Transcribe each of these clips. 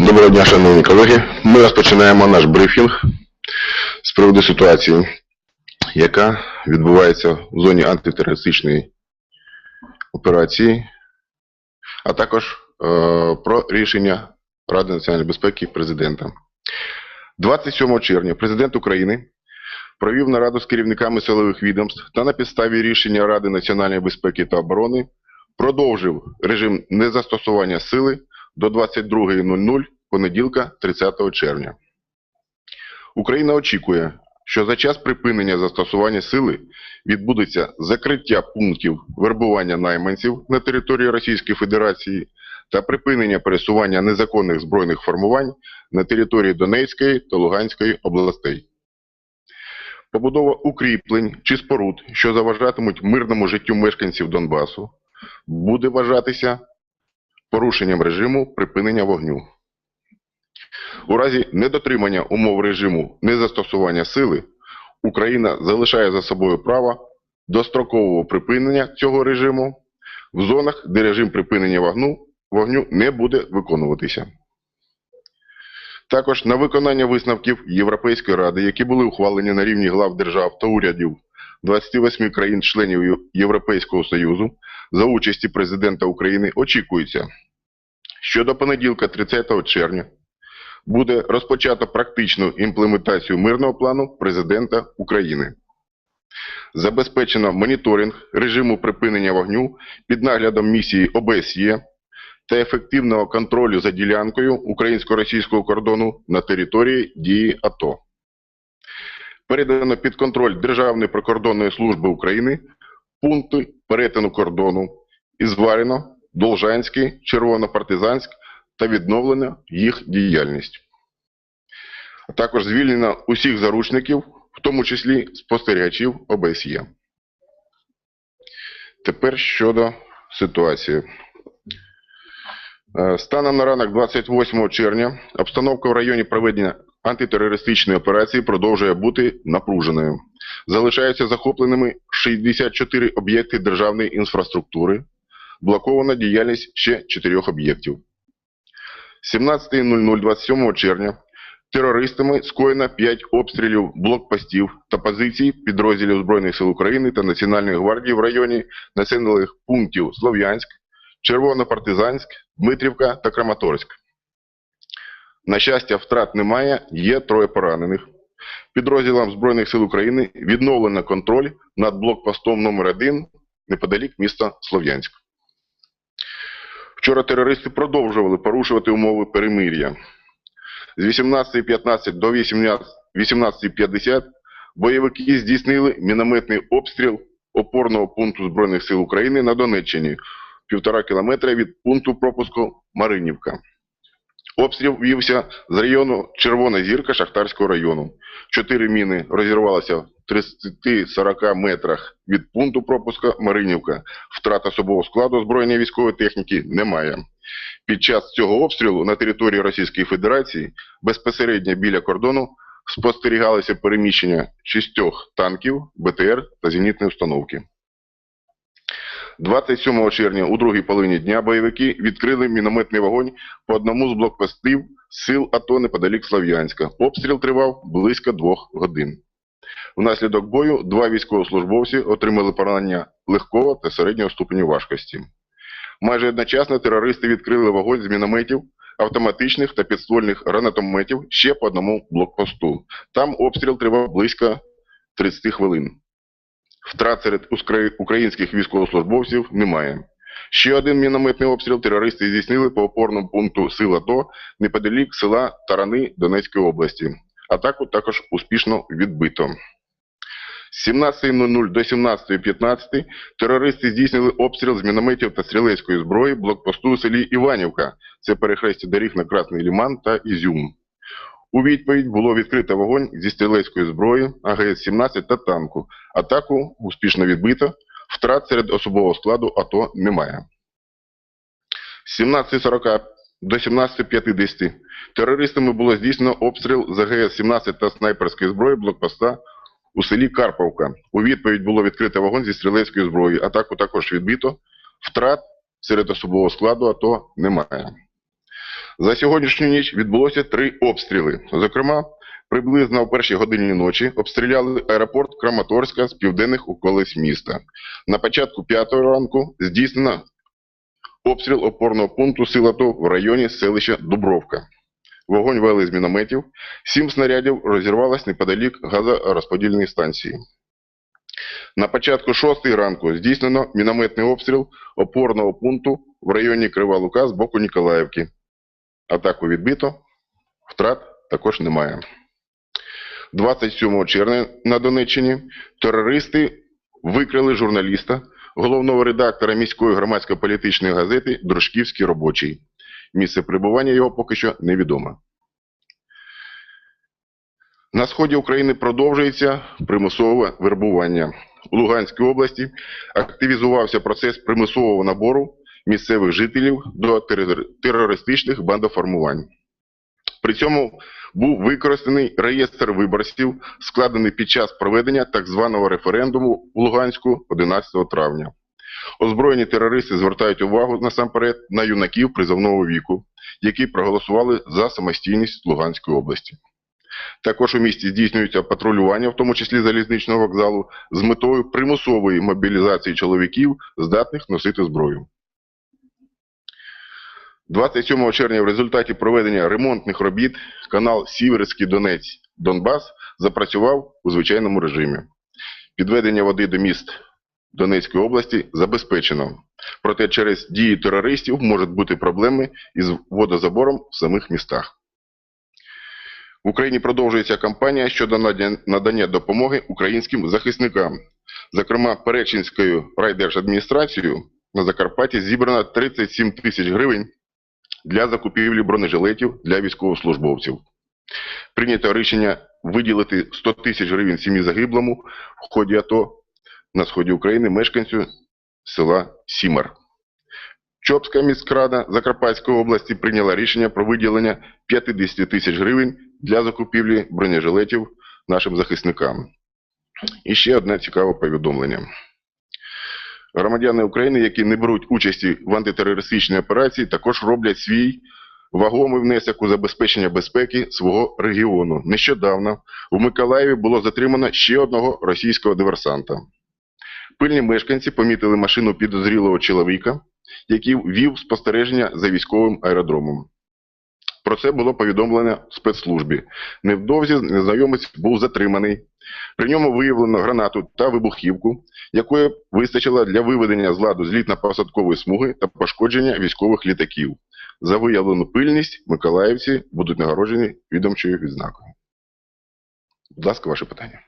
Доброго дня, шановні колеги. Ми розпочинаємо наш брифінг з приводу ситуації, яка відбувається в зоні антитерористичної операції, а також е, про рішення Ради національної безпеки президента. 27 червня президент України провів нараду з керівниками силових відомств та на підставі рішення Ради національної безпеки та оборони продовжив режим незастосування сили до 22.00 понеділка 30 червня. Україна очікує, що за час припинення застосування сили відбудеться закриття пунктів вербування найманців на території Російської Федерації та припинення пересування незаконних збройних формувань на території Донецької та Луганської областей. Побудова укріплень чи споруд, що заважатимуть мирному життю мешканців Донбасу, буде вважатися порушенням режиму припинення вогню. У разі недотримання умов режиму незастосування сили Україна залишає за собою право дострокового припинення цього режиму в зонах, де режим припинення вогню, вогню не буде виконуватися. Також на виконання висновків Європейської ради, які були ухвалені на рівні глав держав та урядів 28 країн-членів Європейського Союзу за участі президента України, очікується, що до понеділка 30 червня буде розпочато практичну імплементацію мирного плану президента України. Забезпечено моніторинг режиму припинення вогню під наглядом місії ОБСЄ та ефективного контролю за ділянкою українсько-російського кордону на території дії АТО. Передано під контроль Державної прикордонної служби України пункти перетину кордону Ізваріно, Должанський, Червонопартизанськ та відновлено їх діяльність. А також звільнено усіх заручників, в тому числі спостерігачів ОБСЄ. Тепер щодо ситуації. Е, Станом на ранок 28 червня обстановка в районі проведення антитерористичної операції продовжує бути напруженою. Залишаються захопленими 64 об'єкти державної інфраструктури, блокована діяльність ще 4 об'єктів. 17.00 27 червня терористами скоєно 5 обстрілів блокпостів та позицій підрозділів Збройних сил України та Національної гвардії в районі населених пунктів Слов'янськ, Червонопартизанськ, Дмитрівка та Краматорськ. На щастя, втрат немає, є троє поранених. Підрозділам Збройних сил України відновлено контроль над блокпостом номер 1 неподалік міста Слов'янськ. Вчора терористи продовжували порушувати умови перемир'я. З 18.15 до 18.50 бойовики здійснили мінометний обстріл опорного пункту Збройних сил України на Донеччині півтора кілометра від пункту пропуску Маринівка. Обстріл вівся з району Червона зірка Шахтарського району. Чотири міни розірвалися в 30-40 метрах від пункту пропуска Маринівка. Втрат особового складу збройної військової техніки немає. Під час цього обстрілу на території Російської Федерації безпосередньо біля кордону спостерігалися переміщення шістьох танків, БТР та зенітної установки. 27 червня у другій половині дня бойовики відкрили мінометний вогонь по одному з блокпостів сил АТО неподалік Слов'янська. Обстріл тривав близько двох годин. Внаслідок бою два військовослужбовці отримали поранення легкого та середнього ступеню важкості. Майже одночасно терористи відкрили вогонь з мінометів, автоматичних та підствольних гранатометів ще по одному блокпосту. Там обстріл тривав близько 30 хвилин. Втрат серед українських військовослужбовців немає. Ще один мінометний обстріл терористи здійснили по опорному пункту сил АТО неподалік села Тарани Донецької області. Атаку також успішно відбито. З 17.00 до 17.15 терористи здійснили обстріл з мінометів та стрілецької зброї блокпосту у селі Іванівка. Це перехрестя доріг на Красний Ліман та Ізюм. У відповідь було відкрито вогонь зі стрілецької зброї, АГС-17 та танку. Атаку успішно відбито. Втрат серед особового складу АТО немає. З 17.40 до 17.50 терористами було здійснено обстріл з АГС-17 та снайперської зброї блокпоста у селі Карповка. У відповідь було відкрито вогонь зі стрілецької зброї. Атаку також відбито. Втрат серед особового складу АТО немає. За сьогоднішню ніч відбулося три обстріли. Зокрема, приблизно о першій годині ночі обстріляли аеропорт Краматорська з південних околиць міста. На початку п'ятої ранку здійснено обстріл опорного пункту сил АТО в районі селища Дубровка. Вогонь вели з мінометів. Сім снарядів розірвалось неподалік газорозподільної станції. На початку шостої ранку здійснено мінометний обстріл опорного пункту в районі Крива Лука з боку Ніколаївки. Атаку відбито, втрат також немає. 27 червня на Донеччині терористи викрили журналіста, головного редактора міської громадсько-політичної газети Дружківський робочий. Місце перебування його поки що невідоме. На сході України продовжується примусове вербування. У Луганській області активізувався процес примусового набору місцевих жителів до терористичних бандоформувань. При цьому був використаний реєстр виборців, складений під час проведення так званого референдуму у Луганську 11 травня. Озброєні терористи звертають увагу насамперед на юнаків призовного віку, які проголосували за самостійність Луганської області. Також у місті здійснюється патрулювання, в тому числі залізничного вокзалу, з метою примусової мобілізації чоловіків, здатних носити зброю. 27 червня в результаті проведення ремонтних робіт канал Сіверський Донець Донбас запрацював у звичайному режимі. Підведення води до міст Донецької області забезпечено. Проте через дії терористів можуть бути проблеми із водозабором в самих містах. В Україні продовжується кампанія щодо надання допомоги українським захисникам. Зокрема, Перечинською райдержадміністрацією на Закарпатті зібрано 37 тисяч гривень для закупівлі бронежилетів для військовослужбовців. Прийнято рішення виділити 100 тисяч гривень сім'ї загиблому в ході АТО на сході України мешканцю села Сімар. Чопська міськрада Закарпатської області прийняла рішення про виділення 50 тисяч гривень для закупівлі бронежилетів нашим захисникам. І ще одне цікаве повідомлення. Громадяни України, які не беруть участі в антитерористичній операції, також роблять свій вагомий внесок у забезпечення безпеки свого регіону. Нещодавно у Миколаєві було затримано ще одного російського диверсанта. Пильні мешканці помітили машину підозрілого чоловіка, який вів спостереження за військовим аеродромом. Про це було повідомлено спецслужбі. Невдовзі незнайомець був затриманий. При ньому виявлено гранату та вибухівку, якої вистачило для виведення з ладу злітно-посадкової смуги та пошкодження військових літаків. За виявлену пильність миколаївці будуть нагороджені відомчою відзнакою. Будь ласка, ваше питання.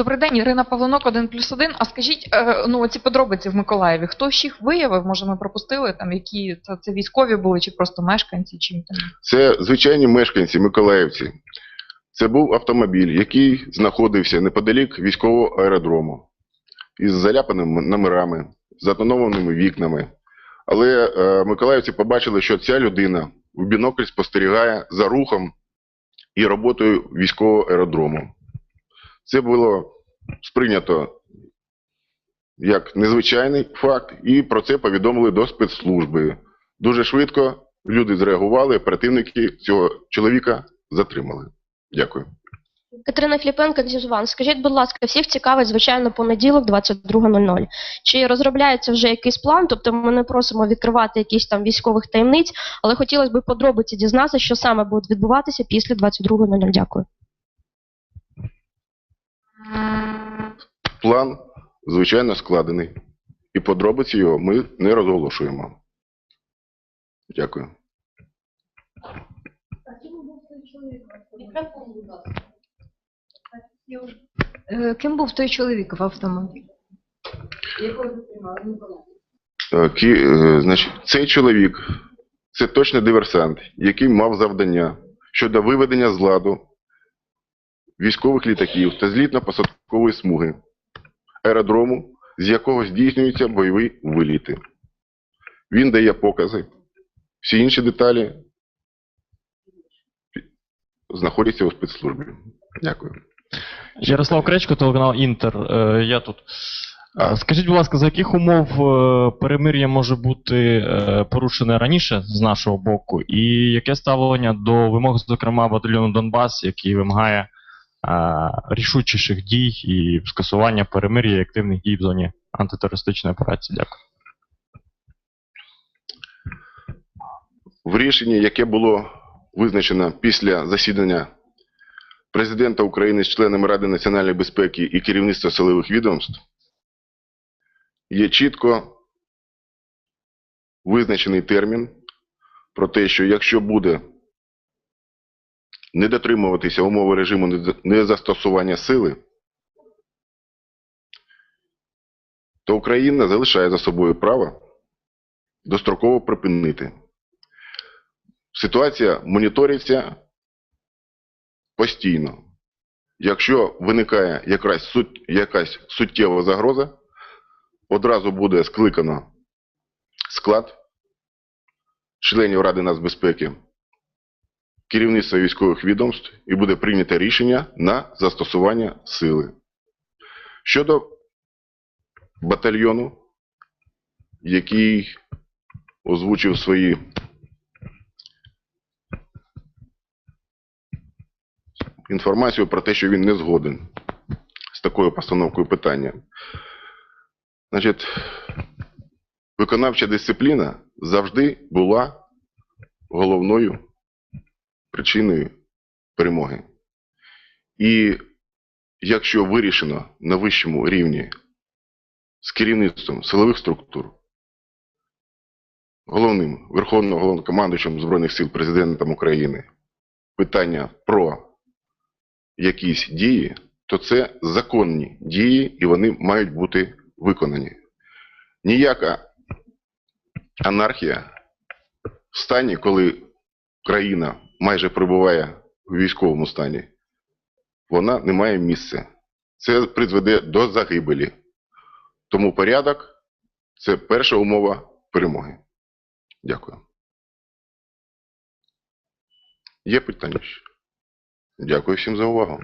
Добрий день, Ірина Павленок, 1 плюс 1. А скажіть, е, ну ці подробиці в Миколаєві, хто ж їх виявив? Може, ми пропустили там, які це, це військові були, чи просто мешканці, чим там? Це звичайні мешканці Миколаївці. Це був автомобіль, який знаходився неподалік військового аеродрому із заляпаними номерами, затонованими вікнами. Але е, миколаївці побачили, що ця людина в бінокль спостерігає за рухом і роботою військового аеродрому. Це було сприйнято як незвичайний факт, і про це повідомили до спецслужби. Дуже швидко люди зреагували, оперативники цього чоловіка затримали. Дякую. Катерина Філіпенко, Дізван. Скажіть, будь ласка, всіх цікавить, звичайно, понеділок, 22.00. Чи розробляється вже якийсь план? Тобто ми не просимо відкривати якісь там військових таємниць, але хотілося б подробиці дізнатися, що саме буде відбуватися після 22.00. Дякую. План, звичайно, складений. І подробиці його ми не розголошуємо. Дякую. Е, Ким був той чоловік в автомобілі? І, е, значить, цей чоловік це точно диверсант, який мав завдання щодо виведення з ладу військових літаків та злітно-посадкової смуги аеродрому, з якого здійснюються бойові виліти. Він дає покази. Всі інші деталі знаходяться у спецслужбі. Дякую. Ярослав Кречко, телеканал Інтер. Е, Я тут. Е, Скажіть, будь ласка, за яких умов е, перемир'я може бути порушене раніше з нашого боку, і яке ставлення до вимог, зокрема, батальйону Донбас, який вимагає рішучіших дій і скасування перемир'я і активних дій в зоні антитерористичної операції? Дякую. В рішенні, яке було визначено після засідання президента України з членами Ради національної безпеки і керівництва силових відомств, є чітко визначений термін про те, що якщо буде не дотримуватися умови режиму незастосування сили, то Україна залишає за собою право достроково припинити Ситуація моніториться постійно. Якщо виникає якась, сут, якась суттєва загроза, одразу буде скликано склад членів Ради нацбезпеки, керівництва військових відомств і буде прийнято рішення на застосування сили. Щодо батальйону, який озвучив свої інформацію про те, що він не згоден з такою постановкою питання. Значить, виконавча дисципліна завжди була головною причиною перемоги. І якщо вирішено на вищому рівні з керівництвом силових структур, головним Верховним головнокомандуючим Збройних сил президентом України питання про якісь дії, то це законні дії, і вони мають бути виконані. Ніяка анархія в стані, коли країна майже перебуває у військовому стані, вона не має місця. Це призведе до загибелі. Тому порядок це перша умова перемоги. Дякую. Є питання? Дякую всім за увагу.